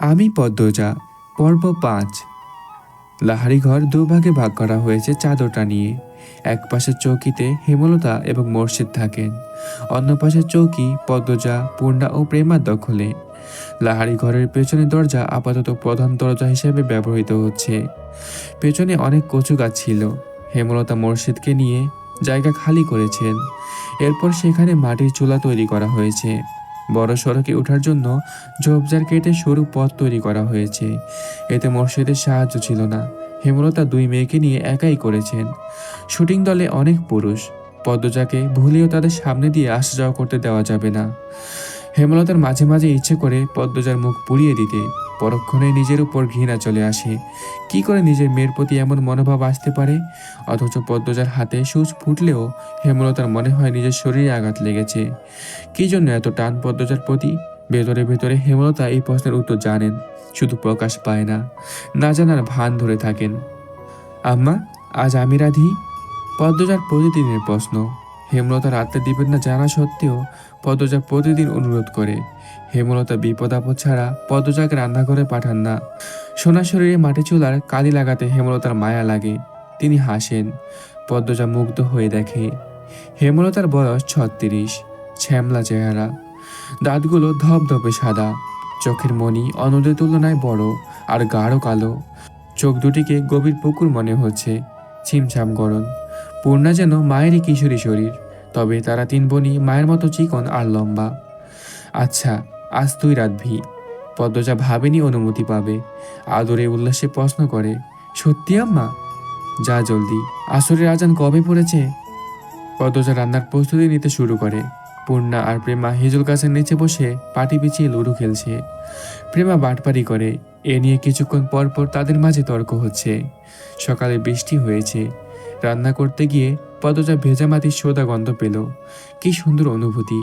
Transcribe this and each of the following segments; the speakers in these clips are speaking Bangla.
আমি পদ্মজা, পর্ব পাঁচ। লাহারি ঘর দুভাগে ভাগ করা হয়েছে চাদরটা নিয়ে। এক পাশে চৌকিতে হেমলতা এবং মোর্শেদ থাকেন। অন্য পাশে চৌকি পদ্মজা, পূর্ণা ও প্রেমার দখলে। লাহারি ঘরের পেছনে দরজা আপাতত প্রধান দরজা হিসেবে ব্যবহৃত হচ্ছে। পেছনে অনেক কচু গাছ ছিল। হেমলতা মোর্শেদকে নিয়ে জায়গা খালি করেছেন। এরপর সেখানে মাটির চুলা তৈরি করা হয়েছে। বড় সড়কে ওঠার জন্য ঝোপঝাড় কেটে সরু পথ তৈরি করা হয়েছে। এতে মোর্শেদের সাহায্য ছিল না। হেমলতা দুই মেয়েকে নিয়ে একাই করেছেন। শুটিং দলে অনেক পুরুষ। পদ্মজাকে ভুলেও তাদের সামনে দিয়ে আসা যাওয়া করতে দেওয়া যাবে না। হেমলতার মাঝে মাঝে ইচ্ছে করে পদ্মজার মুখ পুড়িয়ে দিতে। পরক্ষণে নিজের উপর ঘৃণা চলে আসে। কি করে নিজের মেয়ের প্রতি এমন মনোভাব আসতে পারে? অথচ পদ্মজার হাতে সুচ ফুটলেও হেমলতার মনে হয় নিজের শরীরে আঘাত লেগেছে। কি জন্য এত টান পদ্মজার প্রতি? ভেতরে ভেতরে হেমলতা এই প্রশ্নের উত্তর জানেন, শুধু প্রকাশ পায় না না জানার ভান ধরে থাকেন। আম্মা, আজ আমি রাধি? পদ্মজার প্রতিদিনের প্রশ্ন। হেমলতা রাত্রে দিবেন না জানা সত্ত্বেও পদ্মজা প্রতিদিন অনুরোধ করে। হেমলতা বিপদ আপদ ছাড়া পদ্মজাকে রান্নাঘরে পাঠান না। সোনা শরীরে মাটি চুলার কালি লাগাতে হেমলতার মায়া লাগে। তিনি হাসেন। পদ্মজা মুগ্ধ হয়ে দেখে। হেমলতার বয়স ছত্রিশ, শ্যামলা চেহারা। দাঁতগুলো ধপধপে সাদা। চোখের মনি অন্যদের তুলনায় বড় আর গাঢ় কালো। চোখ দুটিকে গভীর পুকুর মনে হচ্ছে। ছিমছাম গরম পূর্ণা যেন মায়েরই কিশোরী শরীর, তবে তারা তিন বোনই মায়ের মতো চিকন আর লম্বা। আচ্ছা আজ তুই রাতভি পদ্মজা ভাবেনি অনুমতি পাবে। আদরে উল্লাসে প্রশ্ন করে, সত্যি আম্মা? যা জলদি। আসরের আজান কবে পড়েছে? পদ্মজা রান্নার প্রস্তুতি নিতে শুরু করে। পূর্ণা আর প্রেমা হিজুল গাছের নিচে বসে পাটি পিছিয়ে লুডো খেলছে। প্রেমা বাটপারি করে, এ নিয়ে কিছুক্ষণ পর পর তাদের মাঝে তর্ক হচ্ছে। সকালে বৃষ্টি হয়েছে। রান্না করতে গিয়ে পদ্মজা ভেজা মাটির সোদা গন্ধ পেল। কি সুন্দর অনুভূতি।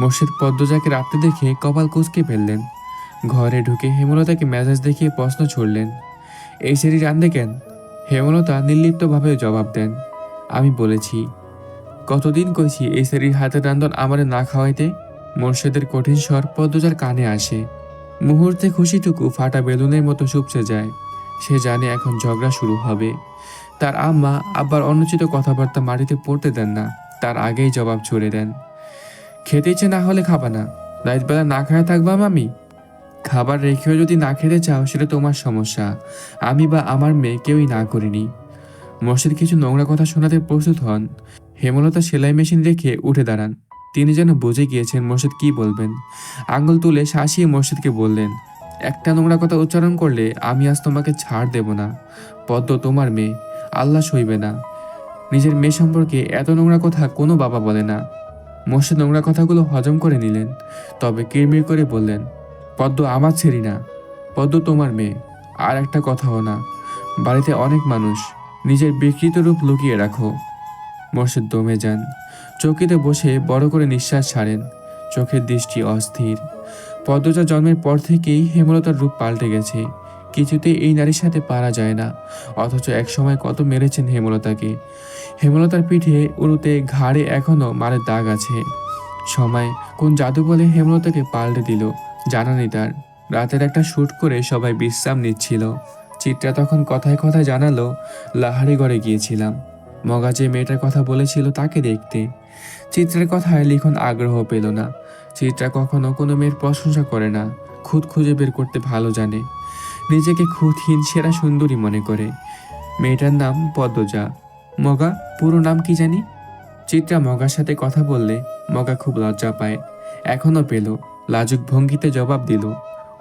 মোর্শেদ পদ্মজাকে রাত্রে দেখে কপাল কুচকে ফেললেন। ঘরে ঢুকে হেমলতাকে মেজাজ দেখিয়ে প্রশ্ন ছুড়লেন, এই সেরি রান্ধে কেন? হেমলতা নির্লিপ্তভাবে জবাব দেন, আমি বলেছি, কতদিন কইছি এই সেরির হাতের রান্ধন আমারে না খাওয়াইতে? মোর্শেদের কঠিন স্বর পদ্মজার কানে আসে। মুহূর্তে খুশিটুকু ফাটা বেলুনের মতো শুপসে যায়। সে জানে এখন ঝগড়া শুরু হবে। তার আম্মা আব্বার অনুচিত কথাবার্তা মাটিতে পড়তে দেন না। তার আগেই জবাব ছুড়ে দেন, খেতে ইচ্ছে না হলে খাবা না। রাতবেলা না খায় থাকবাম আমি খাবার রেখেও যদি না খেতে চাও, সেটা তোমার সমস্যা। আমি বা আমার মেয়ে কেউই না করিনি। মসজিদ কিছু নোংরা কথা শোনাতে প্রস্তুত হন। হেমলতা সেলাই মেশিন রেখে উঠে দাঁড়ান। তিনি যেন বুঝে গিয়েছেন মসজিদ কি বলবেন। আঙ্গুল তুলে শাসিয়ে মসজিদকে বললেন, একটা নোংরা কথা উচ্চারণ করলে আমি আজ তোমাকে ছাড় দেব না। পদ্ম তোমার মেয়ে। আল্লাহ সইবে না। নিজের মেয়ে সম্পর্কে এত নোংরা কথা কোনো বাবা বলে না। মোর্শেদ নোংরা কথাগুলো হজম করে নিলেন, তবে কিরমির করে বললেন, পদ্ম আমার ছেড়ি না, পদ্ম তোমার মেয়ে। আর একটা কথাও না, বাড়িতে অনেক মানুষ, নিজের বিকৃত রূপ লুকিয়ে রাখো। মোর্শেদ দমে যান। চৌকিতে বসে বড় করে নিঃশ্বাস ছাড়েন। চোখের দৃষ্টি অস্থির। পদ্মজা জন্মের পর থেকেই হেমলতার রূপ পাল্টে গেছে। কিছুতেই এই নারীর সাথে পারা যায় না। অথচ একসময় কত মেরেছেন হেমলতাকে। হেমলতার পিঠে উড়ুতে ঘাড়ে এখনও মারের দাগ আছে। সময় কোন জাদু বলে হেমলতাকে পাল্টে দিল, জানা নেই তার। রাতের একটা শ্যুট করে সবাই বিশ্রাম নিচ্ছিল। চিত্রা তখন কথায় কথায় জানালো লাহারি ঘরে গিয়েছিলাম। মগা যে মেয়েটার কথা বলেছিল তাকে দেখতে। চিত্রের কথায় লিখন আগ্রহ পেল না। চিত্রা কখনো কোনো মেয়ের প্রশংসা করে না। খুদ খুঁজে বের করতে ভালো জানে। নিজেকে খুঁতহীন সেরা সুন্দরী মনে করে। মেয়েটার নাম পদ্মজা। মগা, পুরো নাম কি জানি? চিত্রা মগার সাথে কথা বললে মগা খুব লজ্জা পায়। এখনও পেল, লাজুক ভঙ্গিতে জবাব দিল,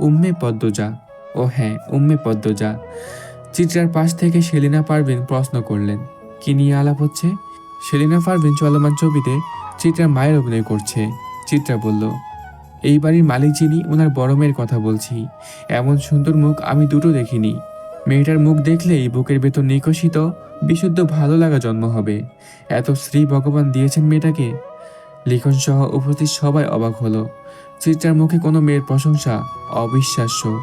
উম্মে পদ্মজা। ও হ্যাঁ উম্মে পদ্মজা। চিত্রার পাশ থেকে সেলিনা পারভিন প্রশ্ন করলেন, কি নিয়ে আলাপ হচ্ছে? সেলিনা পারভিন চলমান ছবিতে চিত্রার মায়ের অভিনয় করছে। চিত্রা বলল এই বাড়ির মালিক যিনি, ওনার বড় মেয়ের কথা বলছি। এমন সুন্দর মুখ আমি দুটো দেখিনি। মেয়েটার মুখ দেখলেই বুকের ভেতর নিকশিত, বিশুদ্ধ ভালো লাগা জন্ম হবে। এত শ্রী ভগবান দিয়েছেন মেয়েটাকে। লিখন সহ উপস্থিত সবাই অবাক হলো। চিত্রার মুখে কোনো মেয়ের প্রশংসা, অবিশ্বাস্য।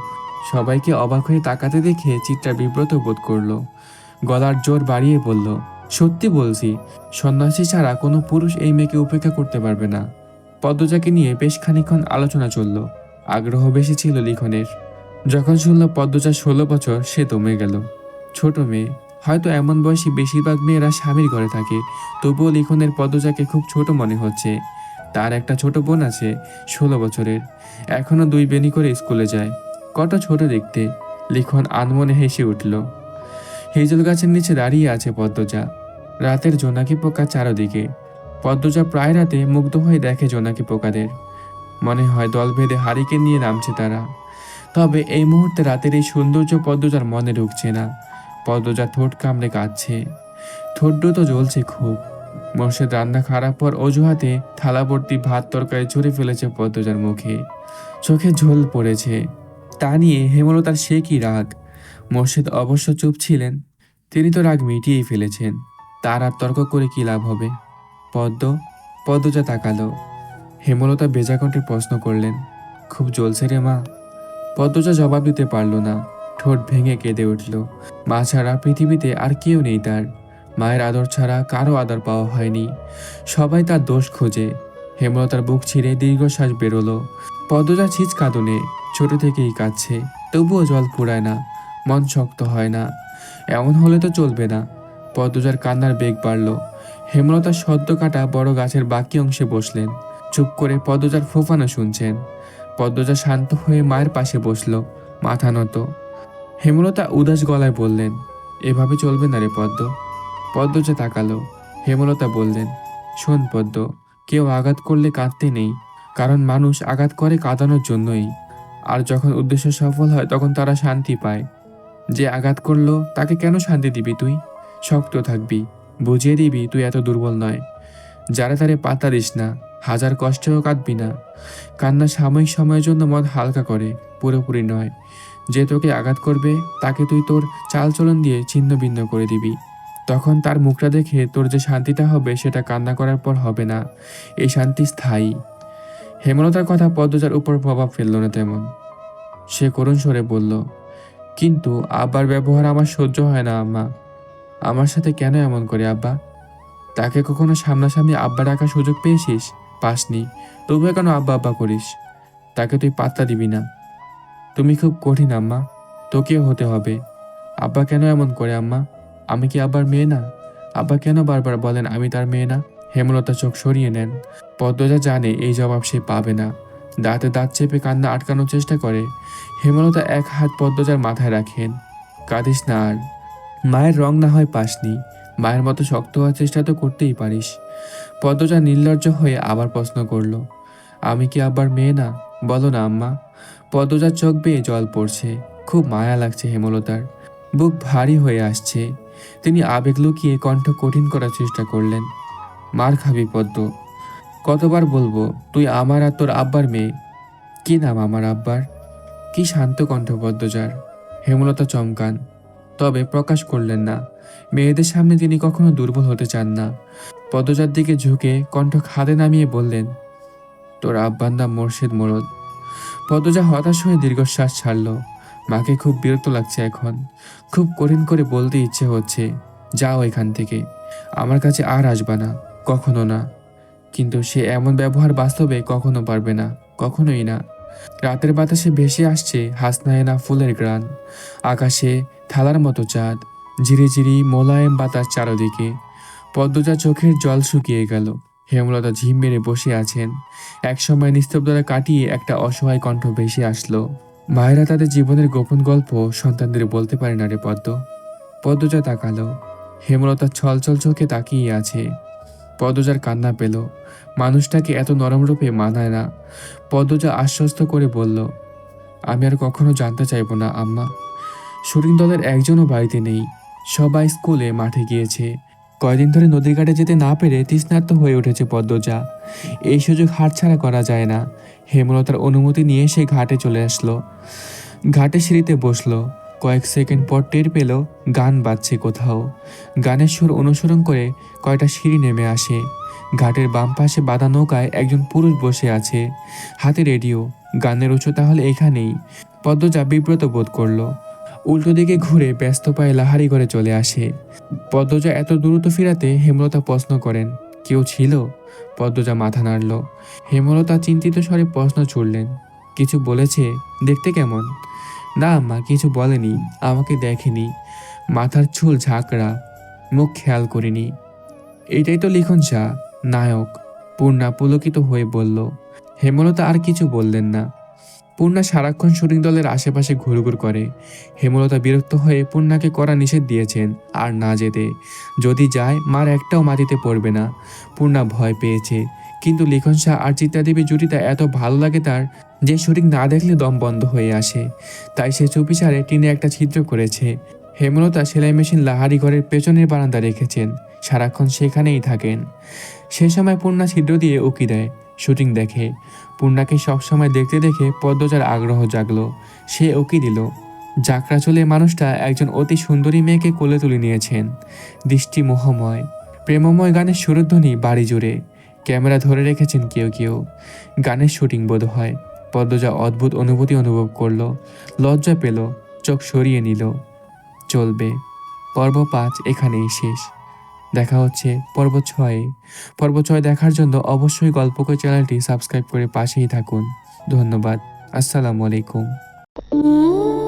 সবাইকে অবাক হয়ে তাকাতে দেখে চিত্রা বিব্রত বোধ করল। গলার জোর বাড়িয়ে বলল, সত্যি বলছি, সন্ন্যাসী ছাড়া কোনো পুরুষ এই মেয়েকে উপেক্ষা করতে পারবে না। পদ্মজাকে নিয়ে বেশ খানিক্ষণ আলোচনা চলল। আগ্রহ বেশি ছিল লিখনের। যখন শুনল পদ্মজা ষোলো বছর, সে দমে গেল। ছোট মেয়ে, হয়তো এমন বয়সী বেশিরভাগ মেয়েরা স্বামীর ঘরে থাকে, তবুও লিখনের পদ্মজাকে খুব ছোট মনে হচ্ছে। তার একটা ছোট বোন আছে, ষোলো বছরের। এখনও দুই বেনি করে স্কুলে যায়। কত ছোট দেখতে? লিখন আনমনে হেসে উঠল। হিজল গাছের নিচে দাঁড়িয়ে আছে পদ্মজা। রাতের জোনাকি পোকা চারদিকে। পদ্মজা প্রায় রাতে মুগ্ধ হয়ে দেখে জোনাকি পোকাদের। মনে হয় দল বেঁধে হারিকে নিয়ে নামছে তারা। তবে এই মুহূর্তে রাতের এই সৌন্দর্য পদ্মজার মনে ঢুকছে না। পদ্মজা ঠোঁট কামড়ে কাঁদছে। ঠোঁট তো জ্বলছে খুব। মোর্শেদ রান্না খারাপ পর অজুহাতে থালা ভর্তি ভাত তরকারি ছড়ে ফেলেছে পদ্মজার মুখে। চোখে ঝোল পড়েছে। তা নিয়ে হেমলতার সে কি রাগ? মোর্শেদ অবশ্য চুপ ছিলেন। তিনি তো রাগ মিটিয়েই ফেলেছেন। তার আর তর্ক করে কি লাভ হবে? পদ্ম, পদ্মজা তাকালো। হেমলতা বেজাকণ্ঠে প্রশ্ন করলেন, খুব জ্বলছে রে মা। পদ্মজা জবাব দিতে পারল না। ঠোঁট ভেঙে কেঁদে উঠল। মা ছাড়া পৃথিবীতে আর কেউ নেই তার। মায়ের আদর ছাড়া কারও আদর পাওয়া হয়নি। সবাই তার দোষ খোঁজে। হেমলতার বুক ছিঁড়ে দীর্ঘশ্বাস বেরোলো। পদ্মজা ছিচ কাঁদনে, ছোট থেকেই কাঁদছে, তবুও জল ফুরায় না, মন শক্ত হয় না। এমন হলে তো চলবে না। পদ্মজার কান্নার বেগ বাড়ল। হেমলতা সদ্য কাটা বড় গাছের বাকি অংশে বসলেন। চুপ করে পদ্মজার ফোফানো শুনছেন। পদ্মজা শান্ত হয়ে মায়ের পাশে বসল, মাথা নত। হেমলতা উদাস গলায় বললেন, এভাবে চলবে না রে পদ্ম। পদ্মজা তাকালো। হেমলতা বললেন, শোন পদ্ম, কেউ আঘাত করলে কাঁদতে নেই, কারণ মানুষ আঘাত করে কাঁদানোর জন্যই। আর যখন উদ্দেশ্য সফল হয়, তখন তারা শান্তি পায়। যে আঘাত করল, তাকে কেন শান্তি দিবি তুই? শক্ত থাকবি বুঝিয়ে দিবি তুই এত দুর্বল নয়। যারা তারে পাতা দিস না, হাজার কষ্টেও কাঁদবি না। কান্না সাময়িক সময়ের জন্য মন হালকা করে, পুরোপুরি নয়। যে তোকে আঘাত করবে, তাকে তুই তোর চালচলন দিয়ে ছিন্ন ভিন্ন করে দিবি। তখন তার মুখটা দেখে তোর যে শান্তিটা হবে, সেটা কান্না করার পর হবে না। এই শান্তি স্থায়ী। হেমলতার কথা পদ্মজার উপর প্রভাব ফেলল না তেমন। সে করুণ স্বরে বলল, কিন্তু আব্বার ব্যবহার আমার সহ্য হয় না, আম্মা। আমার সাথে কেন এমন করে, আব্বা? তাকে কখনো সামনাসামনি আব্বা ডাকার সুযোগ পেয়েছিস? পাসনি। তবুও কেন আব্বা আব্বা করিস? তাকে তুই পাত্তা দিবি না। তুমি খুব কঠিন, আম্মা। তোকেও হতে হবে। আব্বা কেন এমন করে, আম্মা? আমি কি আব্বার মেয়ে না? আব্বা কেন বারবার বলেন আমি তার মেয়ে না? হেমলতা চোখ সরিয়ে নেন। পদ্মজা জানে এই জবাব সে পাবে না। দাঁতে দাঁত চেপে কান্না আটকানোর চেষ্টা করে। হেমলতা এক হাত পদ্মজার মাথায় রাখেন। কাঁদিস না আর। মায়ের রং না হয় পাসনি। মায়ের মতো শক্ত হওয়ার চেষ্টা তো করতেই পারিস। পদ্মজা নির্লজ্জ হয়ে আবার প্রশ্ন করল, আমি কি আবার মেয়ে না? বলো না, আম্মা। পদ্মজার চোখ বেয়ে জল পড়ছে। খুব মায়া লাগছে হেমলতার। বুক ভারী হয়ে আসছে। তিনি আবেগ লুকিয়ে কণ্ঠ কঠিন করার চেষ্টা করলেন, মার খাবি পদ্ম। কতবার বলব, তুই আমার আর তোর আব্বার মেয়ে। কি নাম আমার আব্বার? কি শান্ত কণ্ঠ পদ্মজার। হেমলতা চমকান তবে প্রকাশ করলেন না। মেয়েদের সামনে তিনি কখনো দুর্বল হতে চান না। পদ্মজার দিকে ঝুঁকে কণ্ঠ খাদে নামিয়ে বললেন, তোর আব্বার নাম মোর্শেদ মোরদ। পদজা হতাশ হয়ে দীর্ঘশ্বাস ছাড়ল। মাকে খুব বিরক্ত লাগছে এখন। খুব কঠিন করে বলতে ইচ্ছে হচ্ছে, যাও এখান থেকে। আমার কাছে আর আসবা না, কখনো না। কিন্তু সে এমন ব্যবহার বাস্তবে কখনো পারবে না, কখনোই না। রাতের বাতাসে ভেসে আসছে হাসনায়না ফুলের গ্রান আকাশে থালার মতো চাঁদ ঝিরিঝিরি মোলায়েম বাতাস চারদিকে। পদ্মজা চোখের জল শুকিয়ে গেল। হেমলতা ঝিম মেরে বসে আছেন। একসময় নিস্তব্ধতা কাটিয়ে একটা অসহায় কণ্ঠ ভেসে আসলো। মায়েরা তাদের জীবনের গোপন গল্প সন্তানদের বলতে পারে না রে পদ্ম। পদ্মজা তাকালো। হেমলতা ছলছল চোখে তাকিয়ে আছে। পদ্মজার কান্না পেল। মানুষটাকে এত নরম রূপে মানায় না। পদ্মজা আশ্বস্ত করে বলল, আমি আর কখনো জানতে চাইব না, আম্মা। শুটিং দলের একজনও বাড়িতে নেই। সবাই স্কুলে মাঠে গিয়েছে। কয়দিন ধরে নদীর ঘাটে যেতে না পেরে তৃষ্ণার্ত হয়ে উঠেছে পদ্মজা। এই সুযোগ হাতছাড়া করা যায় না। হেমলতার অনুমতি নিয়ে সে ঘাটে চলে আসলো। ঘাটে সিঁড়িতে বসল। কয়েক সেকেন্ড পর টের পেল গান বাজছে কোথাও। গানের সুর অনুসরণ করে কয়টা সিঁড়ি নেমে আসে। ঘাটের বাম পাশে বাঁধা নৌকায় একজন পুরুষ বসে আছে। হাতে রেডিও, গানের উৎস তাহলে এখানেই। পদ্মজা বিব্রত বোধ করল। উল্টো দিকে ঘুরে ব্যস্ত পায়ে লাহারি করে চলে আসে। পদ্মজা এত দ্রুত ফিরাতে হেমলতা প্রশ্ন করেন, কেউ ছিল? পদ্মজা মাথা নাড়ল। হেমলতা চিন্তিত স্বরে প্রশ্ন ছুড়লেন, কিছু বলেছে? দেখতে কেমন? না, মা কিছু বলেনি, আমাকে দেখেনি। মাথার চুল ঝাঁকড়া, মুখ খেয়াল করিনি। এইটাই তো লিখন শাহ নায়ক। পূর্ণা পুলকিত হয়ে বলল, হেমলতা আর কিছু বললেন না। পূর্ণা সারাক্ষণ শুটিং দলের আশেপাশে ঘুরঘুর করে। হেমলতা বিরক্ত হয়ে পূর্ণাকে করা নিষেধ দিয়েছেন, আর না যেতে। যদি যায়, মার একটাও মাটিতে পড়বে না। পূর্ণা ভয় পেয়েছে কিন্তু লিখন শাহ আর চিত্রাদেবী জুটিটা এত ভালো লাগে তার যে শুটিং না দেখলে দম বন্ধ হয়ে আসে। তাই সে চুপিসারে টিনে একটা ছিদ্র করেছে। হেমলতা সেলাই মেশিন লাহারি ঘরের পেছনের বারান্দা রেখেছেন। সারাক্ষণ সেখানেই থাকেন। সে সময় পূর্ণা ছিদ্র দিয়ে উকি দেয়। শুটিং দেখে। পূর্ণাকে সবসময় দেখতে দেখে পদ্মজার আগ্রহ জাগলো। সে উকি দিল। যাকরা চলে মানুষটা একজন অতি সুন্দরী মেয়েকে কোলে তুলে নিয়েছেন। দৃষ্টি মোহময়। প্রেমময় গানের সুরধ্বনি বাড়ি জুড়ে। ক্যামেরা ধরে রেখেছেন কেউ কেউ। গানের শুটিং বোধ হয়। পদ্মজা অদ্ভুত অনুভূতি অনুভব করল। লজ্জা পেল। চোখ সরিয়ে নিল। চলবে। পর্ব পাঁচ এখানেই শেষ। দেখা হচ্ছে পর্ব ছয়ে। পর্ব ছয় দেখার জন্য অবশ্যই গল্পকই চ্যানেলটি সাবস্ক্রাইব করে পাশেই থাকুন। ধন্যবাদ। আসসালামু আলাইকুম.